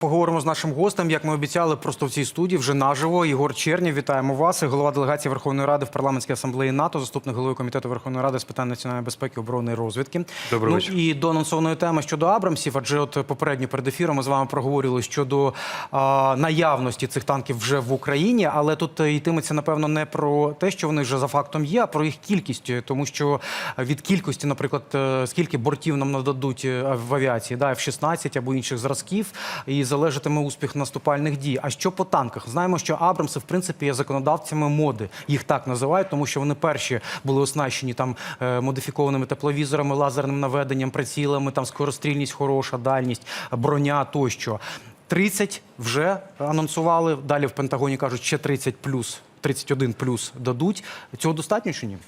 Поговоримо з нашим гостем, як ми обіцяли, просто в цій студії вже наживо. Ігор Чернів, вітаємо вас. Голова делегації Верховної Ради в парламентській асамблеї НАТО, заступник голови комітету Верховної Ради з питань національної безпеки, оборони і розвідки. Добрий ну, вечір. і до анонсованої теми щодо Абрамсів, адже от попередньо перед ефіром ми з вами проговорили щодо а, наявності цих танків вже в Україні, але тут йтиметься напевно не про те, що вони вже за фактом є, а про їх кількість, тому що від кількості, наприклад, е, скільки бортів нам нададуть е, в авіації, да, F-16 або інших зразків, і залежатиме успіх наступальних дій. А що по танках? Знаємо, що Абрамси в принципі є законодавцями моди. Їх так називають, тому що вони перші були оснащені там е, модифікованими тепловізорами, лазерним наведенням, прицілами, там скорострільність хороша, дальність, броня тощо. 30 вже анонсували. Далі в Пентагоні кажуть, ще 30 плюс, 31 плюс дадуть. Цього достатньо чи ні?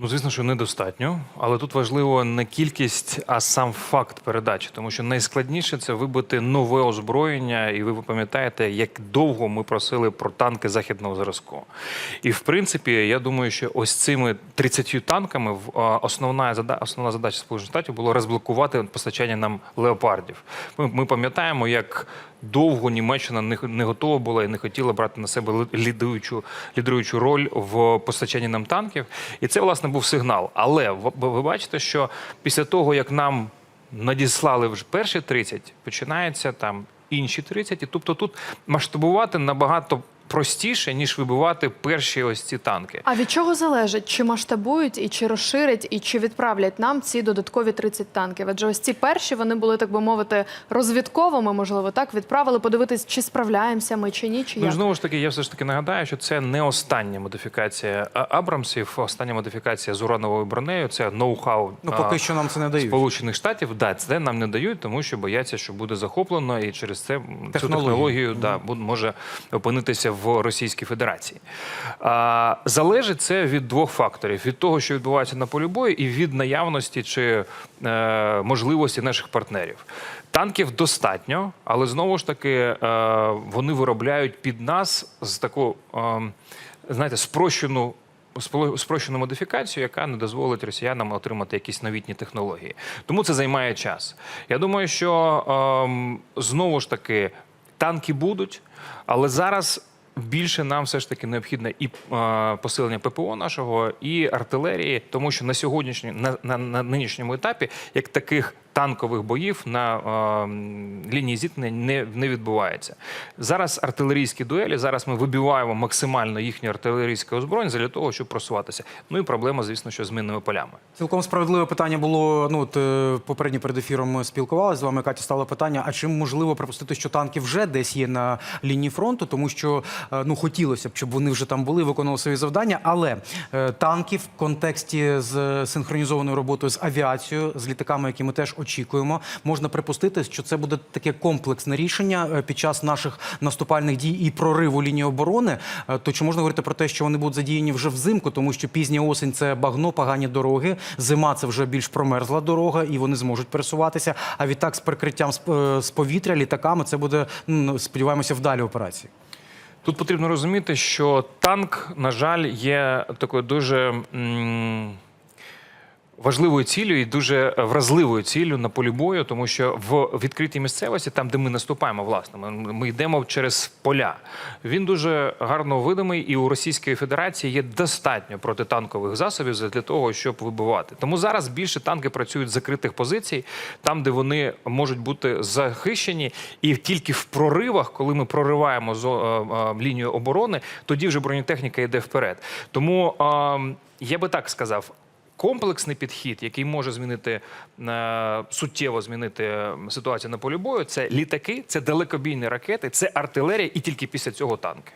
Ну, звісно, що недостатньо, але тут важливо не кількість, а сам факт передачі, тому що найскладніше це вибити нове озброєння, і ви пам'ятаєте, як довго ми просили про танки західного зразку. І в принципі, я думаю, що ось цими 30 танками основна задача, основна задача Сполучених Штатів було розблокувати постачання нам леопардів. Ми, ми пам'ятаємо, як довго Німеччина не, не готова була і не хотіла брати на себе лідуючу, лідируючу роль в постачанні нам танків. І це, власне, був сигнал. Але ви бачите, що після того, як нам надіслали вже перші 30, починається там інші 30. І тобто тут масштабувати набагато простіше, ніж вибивати перші ось ці танки. А від чого залежить, чи масштабують, і чи розширять, і чи відправлять нам ці додаткові 30 танків? Адже ось ці перші вони були, так би мовити, розвідковими, можливо, так відправили подивитись, чи справляємося ми чи ні, чи Ну як. знову ж таки, я все ж таки нагадаю, що це не остання модифікація Абрамсів. Остання модифікація з урановою бронею. Це ноу-хау. Ну а, поки що нам це не дають. Сполучених Штатів да, це нам не дають, тому що бояться, що буде захоплено, і через це м, цю Технологію. технологію да, буд- може опинитися в Російській Федерації. Залежить це від двох факторів: від того, що відбувається на полі бою, і від наявності чи е, можливості наших партнерів. Танків достатньо, але знову ж таки е, вони виробляють під нас з таку, е, знаєте, спрощену спрощену модифікацію, яка не дозволить росіянам отримати якісь новітні технології. Тому це займає час. Я думаю, що ем, знову ж таки танки будуть, але зараз. Більше нам все ж таки необхідне і посилення ППО нашого, і артилерії, тому що на сьогоднішній на, на, на нинішньому етапі як таких танкових боїв на е, лінії зіткнення не, не відбувається. Зараз артилерійські дуелі. Зараз ми вибиваємо максимально їхнє артилерійське озброєння для того, щоб просуватися. Ну і проблема, звісно, що з минними полями. Цілком справедливе питання було. Ну от е, попередньо перед ефіром ми спілкувалися з вами. Катя стало питання: а чим можливо припустити, що танки вже десь є на лінії фронту, тому що е, ну хотілося б, щоб вони вже там були, виконували свої завдання. Але е, танки в контексті з синхронізованою роботою з авіацією, з літаками, які ми теж очікуємо, можна припустити, що це буде таке комплексне рішення е, під час наших наступальних дій і прориву лінії оборони. Е, То чи можна говорити про те, що вони будуть задіяні вже взимку, тому що пізня осінь це багно, погані дороги. Зима це вже більш промерзла дорога, і вони зможуть пересуватися. А відтак з прикриттям е, з повітря літаками це буде ну, сподіваємося вдалі операції. Тут потрібно розуміти, що танк, на жаль, є такою дуже. Важливою ціллю і дуже вразливою ціллю на полі бою, тому що в відкритій місцевості, там де ми наступаємо, власне, ми, ми йдемо через поля. Він дуже гарно видимий, і у Російської Федерації є достатньо протитанкових засобів для того, щоб вибивати. Тому зараз більше танки працюють з закритих позицій, там, де вони можуть бути захищені, і тільки в проривах, коли ми прориваємо зо- е, е, лінію оборони, тоді вже бронетехніка йде вперед. Тому е, я би так сказав. Комплексний підхід, який може змінити е, суттєво змінити ситуацію на полі бою, це літаки, це далекобійні ракети, це артилерія, і тільки після цього танки.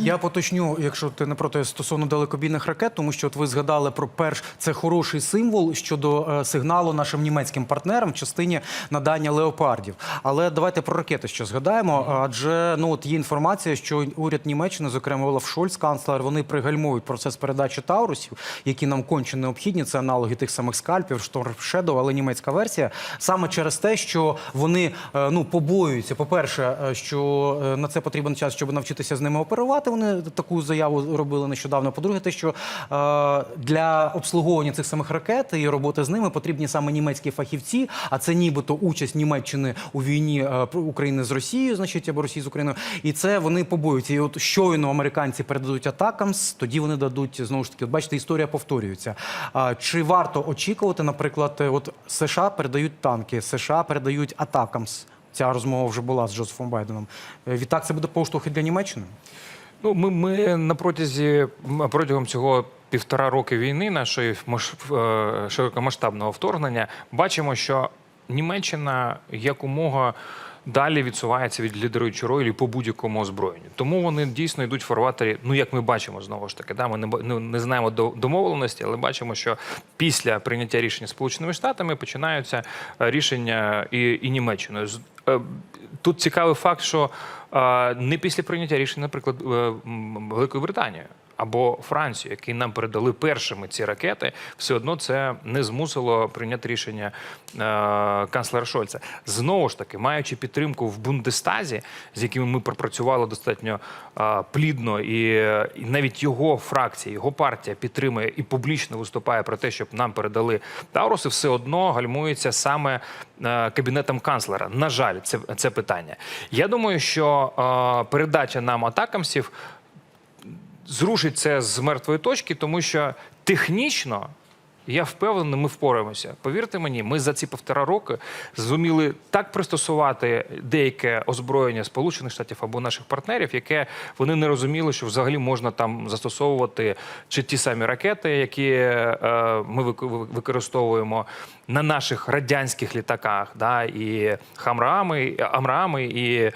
Я поточню, якщо ти не проти стосовно далекобійних ракет, тому що от ви згадали про перш це хороший символ щодо е, сигналу нашим німецьким партнерам в частині надання леопардів. Але давайте про ракети ще згадаємо. Адже ну от є інформація, що уряд Німеччини, зокрема Олаф Шольц, канцлер, вони пригальмують процес передачі таурусів, які нам конче необхідні. Це аналоги тих самих скальпів, Storm Shadow, але німецька версія. Саме через те, що вони е, ну побоюються. По перше, що е, на це потрібен час, щоб навчитися з ними оперувати. Штати вони таку заяву робили нещодавно. По-друге, те, що е, для обслуговування цих самих ракет і роботи з ними потрібні саме німецькі фахівці, а це нібито участь Німеччини у війні е, України з Росією, значить або Росії з Україною. І це вони побоюються. І от щойно американці передадуть атакамс, тоді вони дадуть знову ж таки. От бачите, історія повторюється. А чи варто очікувати, наприклад, е, от США передають танки, США передають атакамс? Ця розмова вже була з Джозефом Байденом. Е, Відтак це буде поштовх і для Німеччини? Ну, ми, ми на протязі протягом цього півтора роки війни нашої е, широкомасштабного вторгнення бачимо, що Німеччина якомога далі відсувається від лідеруючої ролі по будь-якому озброєнню. Тому вони дійсно йдуть в фарватері. Ну як ми бачимо знову ж таки, да, ми не, ну, не знаємо до- домовленості, але бачимо, що після прийняття рішення Сполученими Штатами починаються е, рішення і, і Німеччиною. Тут цікавий факт, що не після прийняття рішення, наприклад, е, Великої Британії або Францію, які нам передали першими ці ракети, все одно це не змусило прийняти рішення е, канцлера Шольца. Знову ж таки, маючи підтримку в Бундестазі, з якими ми пропрацювали достатньо е, плідно, і, і навіть його фракція, його партія підтримує і публічно виступає про те, щоб нам передали Тауруси, все одно гальмується саме е, кабінетом канцлера. На жаль, це, це питання. Я думаю, що е, передача нам атакамсів зрушить це з мертвої точки, тому що технічно. Я впевнений, ми впораємося. Повірте мені, ми за ці півтора роки зуміли так пристосувати деяке озброєння Сполучених Штатів або наших партнерів, яке вони не розуміли, що взагалі можна там застосовувати чи ті самі ракети, які е, ми використовуємо на наших радянських літаках, да, і Хамраами, Амраами, і е,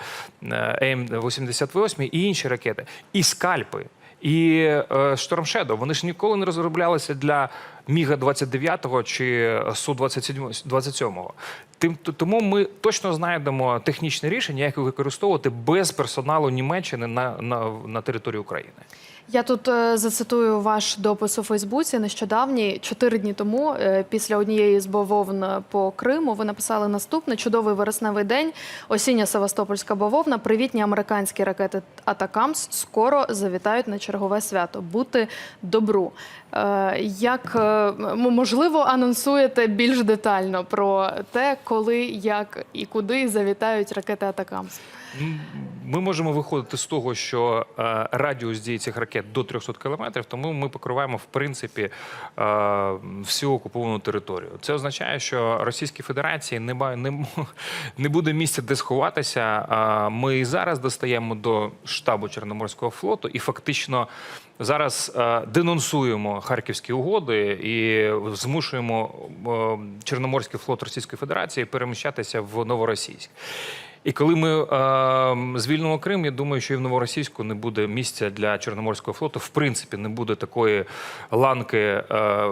М-88, і інші ракети, і скальпи. І е, Штормшедо, вони ж ніколи не розроблялися для Міга 29 чи Су 27. Тим тому ми точно знайдемо технічне рішення, як використовувати без персоналу Німеччини на, на, на території України. Я тут е, зацитую ваш допис у Фейсбуці. Нещодавній чотири дні тому, е, після однієї з бавовн по Криму, ви написали наступне: чудовий вересневий день, осіння Севастопольська бавовна, привітні американські ракети Атакамс скоро завітають на чергове свято. Бути добру. Е, Як можливо анонсуєте більш детально про те, коли, як і куди завітають ракети Атакамс? Ми можемо виходити з того, що е, радіус дії цих ракет до 300 кілометрів, тому ми покриваємо в принципі е, всю окуповану територію. Це означає, що Російській Федерації не, буде місця, де сховатися. Ми і зараз достаємо до штабу Чорноморського флоту і фактично. Зараз е, денонсуємо харківські угоди і змушуємо Чорноморський флот Російської Федерації переміщатися в Новоросійськ. І коли ми е, звільнимо Крим, я думаю, що і в Новоросійську не буде місця для Чорноморського флоту. В принципі, не буде такої ланки е,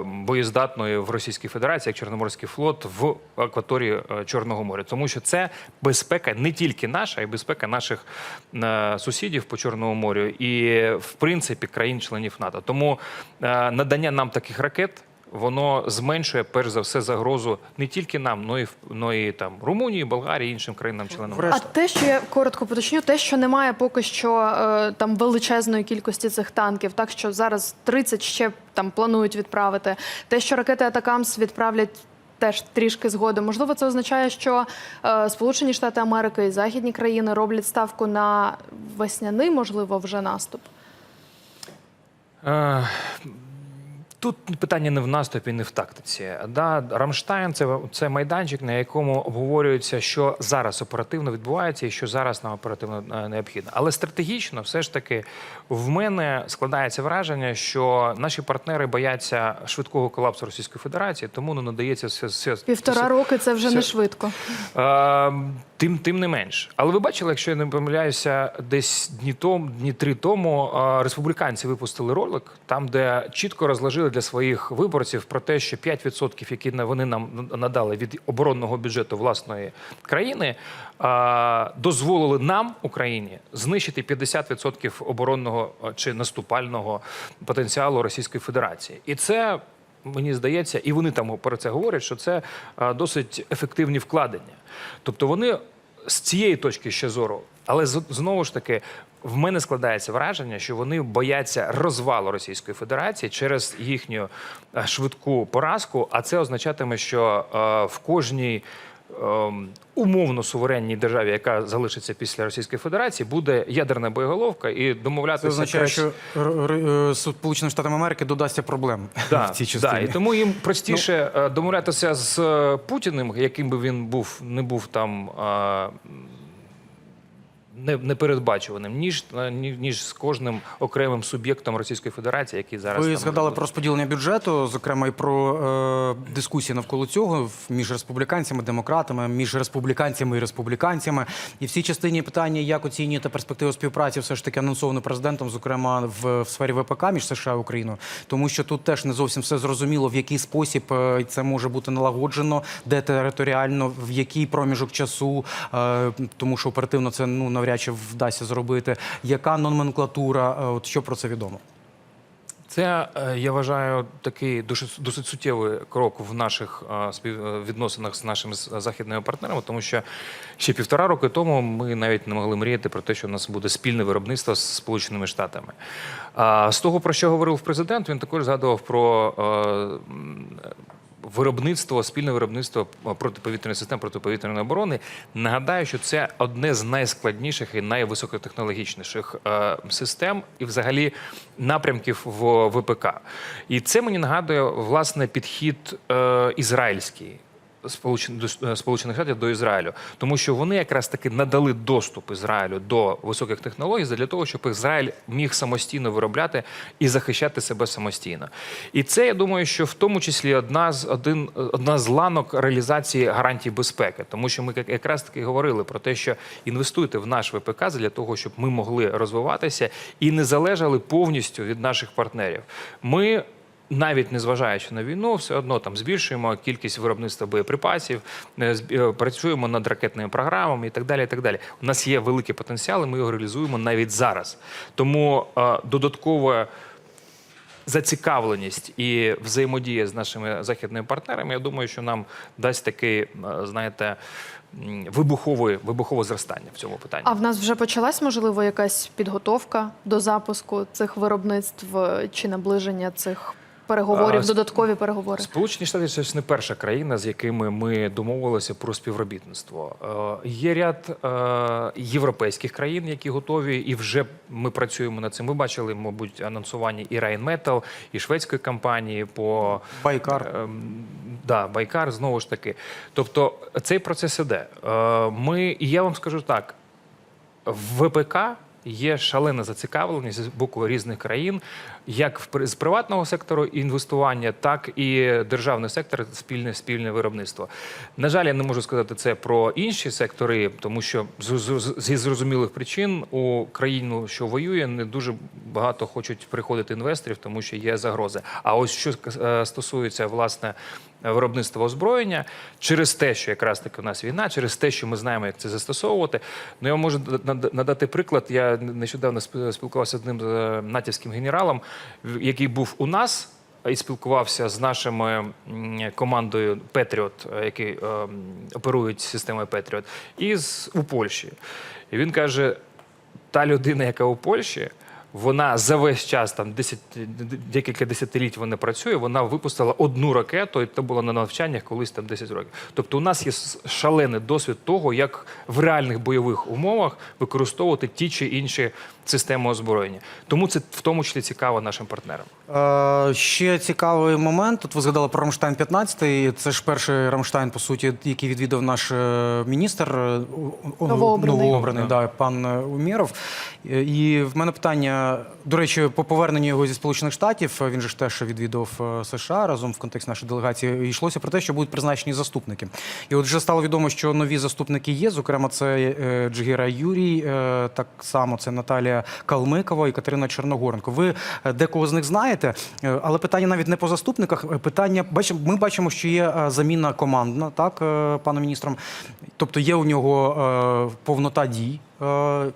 боєздатної в Російській Федерації, як Чорноморський флот в акваторії е, Чорного моря. Тому що це безпека не тільки наша, а й безпека наших е, сусідів по Чорному морю і, в принципі, країн-членів НАТО. Тому е, надання нам таких ракет. Воно зменшує перш за все загрозу не тільки нам, но і в- но і там Румунії, Болгарії, іншим країнам-членам. А те, що я коротко поточню, те, що немає поки що е, там величезної кількості цих танків, так що зараз 30 ще там планують відправити. Те, що ракети Атакамс відправлять. Теж трішки згодом. Можливо, це означає, що е, Сполучені Штати Америки і західні країни роблять ставку на весняний, можливо, вже наступ. Е, Тут питання не в наступі, не в тактиці. Да, Рамштайн це, це майданчик, на якому обговорюється, що зараз оперативно відбувається і що зараз нам оперативно е, необхідно. Але стратегічно, все ж таки, в мене складається враження, що наші партнери бояться швидкого колапсу Російської Федерації, тому не надається все. все Півтора все- роки це вже все- не швидко. Е, Тим, тим не менш. Але ви бачили, якщо я не помиляюся, десь дні тому, дні три тому е, республіканці випустили ролик, там, де чітко розложили для своїх виборців про те, що 5%, які вони нам надали від оборонного бюджету власної країни, дозволили нам, Україні, знищити 50% оборонного чи наступального потенціалу Російської Федерації. І це мені здається, і вони там про це говорять, що це досить ефективні вкладення. Тобто вони з цієї точки ще зору, але знову ж таки. В мене складається враження, що вони бояться розвалу Російської Федерації через їхню е, швидку поразку. А це означатиме, що е, в кожній умовно суверенній державі, яка залишиться після Російської Федерації, буде ядерна боєголовка і домовлятися Це означає, що е, Сполученим Штатам Америки додасться проблем Да, в цій да, частині. і тому їм простіше е, домовлятися з е, Путіним, яким би він був, не був там. Не- Непередбачуваним, ніж, е, ніж з кожним окремим суб'єктом Російської Федерації, який зараз Ви згадали про розподілення бюджету, зокрема і про е, дискусії навколо цього між республіканцями, демократами, між республіканцями і республіканцями. І в цій частині питання, як оцінюєте перспективу співпраці, все ж таки анонсовано президентом, зокрема в, в сфері ВПК між США і Україною, тому що тут теж не зовсім все зрозуміло, в який спосіб е, це може бути налагоджено, де територіально, в який проміжок часу, е, тому що оперативно це ну навряд чи вдасться зробити. Яка номенклатура? Е, От що про це відомо? Це е, я вважаю такий досить, досить суттєвий крок в наших е, співвідносинах з нашими західними партнерами, тому що ще півтора роки тому ми навіть не могли мріяти про те, що у нас буде спільне виробництво з Сполученими Штатами. З того, про що говорив президент, він також згадував про. Виробництво, спільне виробництво протиповітряної системи протиповітряної оборони. Нагадаю, що це одне з найскладніших і найвисокотехнологічніших е, систем і, взагалі, напрямків в ВПК. І це мені нагадує власне підхід е, ізраїльський. Е, Сполучених Штатів до Ізраїлю, тому що вони якраз таки надали доступ Ізраїлю до високих технологій для того, щоб Ізраїль міг самостійно виробляти і захищати себе самостійно. І це я думаю, що в тому числі одна з один одна з ланок реалізації гарантій безпеки, тому що ми якраз таки говорили про те, що інвестуйте в наш ВПК для того, щоб ми могли розвиватися і не залежали повністю від наших партнерів. Ми навіть незважаючи на війну, все одно там збільшуємо кількість виробництва боєприпасів, е, е, працюємо над ракетними програмами і так далі. І так далі. У нас є великий потенціал, і ми його реалізуємо навіть зараз. Тому е, додатково зацікавленість і взаємодія з нашими західними партнерами, я думаю, що нам дасть такий, знаєте, м, вибухове, зростання в цьому питанні. А в нас вже почалась можливо якась підготовка до запуску цих виробництв чи наближення цих переговорів, А, додаткові переговори? Сполучені Штати це ж не перша країна, з якими ми домовилися про співробітництво. Е, Є ряд е, європейських країн, які готові, і вже ми працюємо над цим. Ми бачили, мабуть, анонсування і Rheinmetall, і шведської компанії по Байкар. Ем, Да, Байкар знову ж таки. Тобто цей процес іде. Е, Ми, і я вам скажу так: в ВПК є шалена зацікавленість з боку різних країн, як з приватного сектору інвестування, так і державний сектор спільне спільне виробництво. На жаль, я не можу сказати це про інші сектори, тому що зі зрозумілих причин у країну, що воює, не дуже багато хочуть приходити інвесторів, тому що є загрози. А ось що е, стосується власне виробництва озброєння, через те, що якраз таки у нас війна, через те, що ми знаємо, як це застосовувати. Ну я можу надати приклад. Я нещодавно сп- спілкувався з одним е, натівським генералом, який був у нас. І спілкувався з нашими командою Петріот, які е, оперують системою Петріот, і з у Польщі. І він каже: та людина, яка у Польщі, вона за весь час, там 10, декілька десятиліть вона працює, вона випустила одну ракету, і це було на навчаннях колись там 10 років. Тобто у нас є шалений досвід того, як в реальних бойових умовах використовувати ті чи інші системи озброєння. Тому це в тому числі цікаво нашим партнерам. Е, ще цікавий момент. Тут ви згадали про Рамштайн 15. Це ж перший Рамштайн, по суті, який відвідав наш е, міністр е, Новообраний. новообраний да, пан е, Умєров. Е, І в мене питання, до речі, по поверненню його зі Сполучених Штатів, він же ж теж відвідав США разом в контексті нашої делегації. Йшлося про те, що будуть призначені заступники. І от вже стало відомо, що нові заступники є. Зокрема, це Джигіра Юрій, так само це Наталія Калмикова і Катерина Чорногоренко. Ви е, декого з них знаєте, е, але питання навіть не по заступниках. е, Питання бачимо, ми бачимо, що є заміна командна, так, е, паном міністром. Тобто є у нього повнота дій.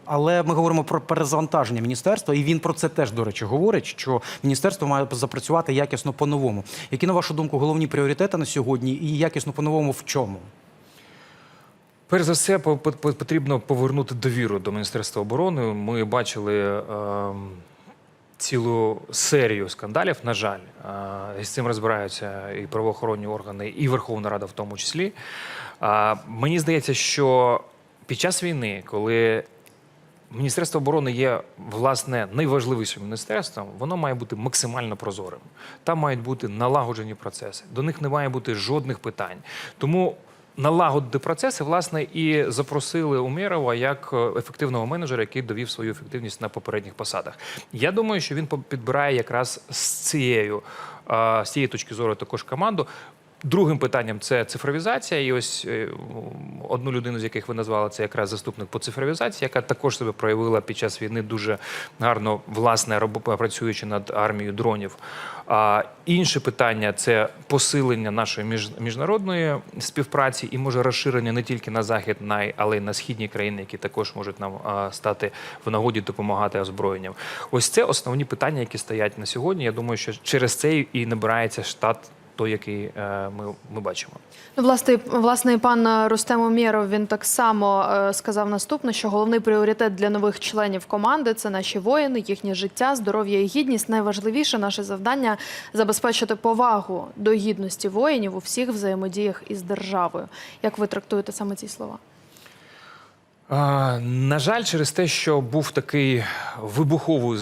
Але ми говоримо про перезавантаження міністерства, і він про це теж, до речі, говорить, що міністерство має запрацювати якісно по-новому. Які, на вашу думку, головні пріоритети на сьогодні і якісно по-новому в чому? Перш за все, по- по- по- потрібно повернути довіру до Міністерства оборони. Ми бачили ем, цілу серію скандалів. На жаль, Е, з цим розбираються і правоохоронні органи, і Верховна Рада в тому числі. А, Мені здається, що під час війни, коли Міністерство оборони є власне найважливішим міністерством. Воно має бути максимально прозорим. Там мають бути налагоджені процеси. До них не має бути жодних питань. Тому налагодити процеси, власне, і запросили Умєрова як е, ефективного менеджера, який довів свою ефективність на попередніх посадах. Я думаю, що він підбирає якраз з цією е, з цієї точки зору також команду. Другим питанням це цифровізація. І ось е, одну людину, з яких ви назвали, це якраз заступник по цифровізації, яка також себе проявила під час війни дуже гарно, власне, працюючи над армією дронів. А інше питання це посилення нашої між, міжнародної співпраці і може розширення не тільки на захід, але й на східні країни, які також можуть нам стати в нагоді допомагати озброєнням. Ось це основні питання, які стоять на сьогодні. Я думаю, що через це і набирається штат той, який е, ми, ми бачимо. Ну, власне, власне, пан Рустем Умєров, він так само е, сказав наступне, що головний пріоритет для нових членів команди це наші воїни, їхнє життя, здоров'я і гідність. Найважливіше наше завдання забезпечити повагу до гідності воїнів у всіх взаємодіях із державою. Як ви трактуєте саме ці слова? А, на жаль, через те, що був такий вибуховий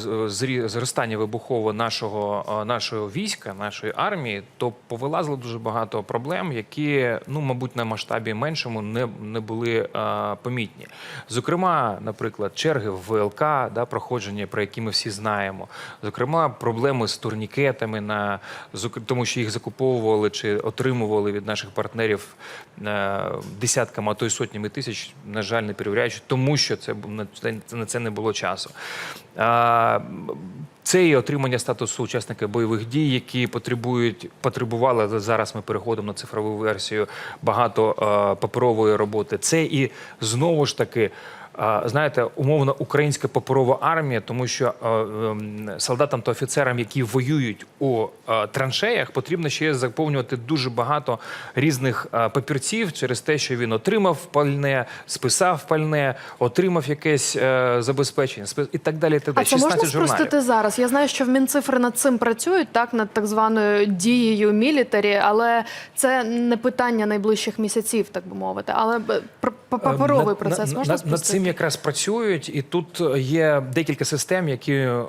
зростання вибухово нашого, нашого війська, нашої армії, то повилазило дуже багато проблем, які, ну, мабуть, на масштабі меншому не, не були а, помітні. Зокрема, наприклад, черги в ВЛК, да, проходження, про які ми всі знаємо. Зокрема, проблеми з турнікетами, на, тому що їх закуповували чи отримували від наших партнерів е, десятками, а то й сотнями тисяч, на жаль, не перевіряючи, тому що це на це, не було часу. Це і отримання статусу учасника бойових дій, які потребують, потребували зараз. Ми переходимо на цифрову версію багато е, паперової роботи. Це і знову ж таки. Знаєте, умовно українська паперова армія, тому що е, ем, солдатам та офіцерам, які воюють у е, траншеях, потрібно ще заповнювати дуже багато різних е, папірців через те, що він отримав пальне, списав пальне, отримав якесь забезпечення, і так далі. І так А це можна 16 журналів. спростити зараз? Я знаю, що в Мінцифри над цим працюють, так над так званою дією мілітарі, але це не питання найближчих місяців, так би мовити. Але б- паперовий процес можна спростити? Якраз працюють, і тут є декілька систем, які е,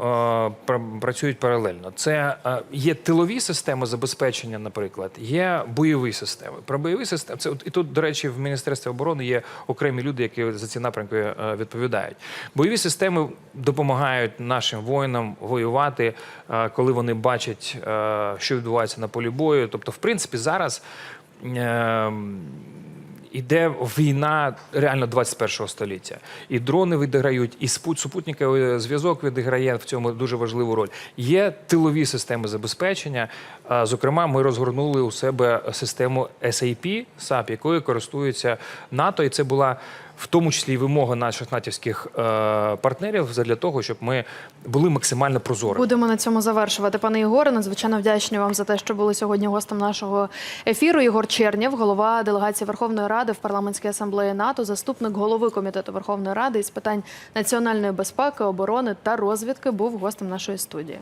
працюють паралельно. Це е, є тилові системи забезпечення, наприклад, є бойові системи. Про бойові системи це і тут, до речі, в міністерстві оборони є окремі люди, які за ці напрямки е, відповідають. Бойові системи допомагають нашим воїнам воювати, е, коли вони бачать, е, що відбувається на полі бою. Тобто, в принципі, зараз. е, Іде війна реально 21-го століття. І дрони відіграють, і супутниковий зв'язок відіграє в цьому дуже важливу роль. Є тилові системи забезпечення. Зокрема, ми розгорнули у себе систему SAP, SAP, якою користується НАТО, і це була в тому числі і вимога наших натівських е, партнерів для того, щоб ми були максимально прозорими. Будемо на цьому завершувати. Пане Ігоре, надзвичайно вдячні вам за те, що були сьогодні гостем нашого ефіру. Ігор Чернєв, голова делегації Верховної Ради в парламентській асамблеї НАТО, заступник голови комітету Верховної Ради із питань національної безпеки, оборони та розвідки, був гостем нашої студії.